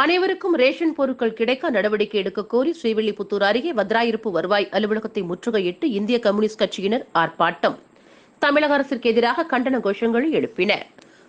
அனைவருக்கும் ரேஷன் பொருட்கள் கிடைக்க நடவடிக்கை எடுக்க கோரி ஸ்ரீவில்லிபுத்தூர் அருகே வத்ராயிருப்பு வருவாய் அலுவலகத்தை முற்றுகையிட்டு இந்திய கம்யூனிஸ்ட் கட்சியினர் ஆர்ப்பாட்டம். தமிழக அரசிற்கு எதிராக கண்டன கோஷங்களை எழுப்பினர்.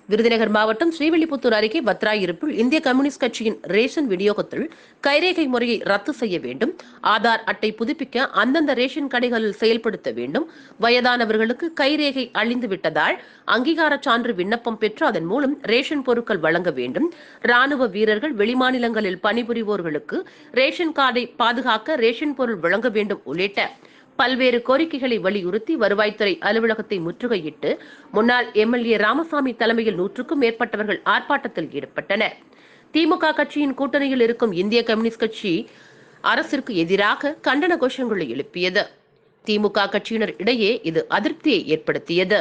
விருதுநகர் மாவட்டம் ஸ்ரீவில்லிபுத்தூர் அருகே பத்ராயிருப்பில் இந்திய கம்யூனிஸ்ட் கட்சியின் ரேஷன் விநியோகத்தில் கைரேகை முறையை ரத்து செய்ய வேண்டும். ஆதார் அட்டை புதுப்பிக்க அந்தந்த ரேஷன் கடைகளில் செயல்படுத்த வேண்டும். வயதானவர்களுக்கு கைரேகை அழிந்து விட்டதால் அங்கீகார சான்று விண்ணப்பம் பெற்று அதன் மூலம் ரேஷன் பொருட்கள் வழங்க வேண்டும். ராணுவ வீரர்கள் வெளிமாநிலங்களில் பணிபுரிவோர்களுக்கு ரேஷன் கார்டை பாதுகாக்க ரேஷன் பொருள் வழங்க வேண்டும் உள்ளிட்ட பல்வேறு கோரிக்கைகளை வலியுறுத்தி வருவாய்த்துறை அலுவலகத்தை முற்றுகையிட்டு முன்னாள் எம்எல்ஏ ராமசாமி தலைமையில் நூற்றுக்கும் மேற்பட்டவர்கள் ஆர்ப்பாட்டத்தில் ஈடுபட்டனர். திமுக கட்சியின் கூட்டணியில் இருக்கும் இந்திய கம்யூனிஸ்ட் கட்சி அரசிற்கு எதிராக கண்டன கோஷங்களை எழுப்பியது. திமுக கட்சியினர் இடையே இது அதிருப்தியை ஏற்படுத்தியது.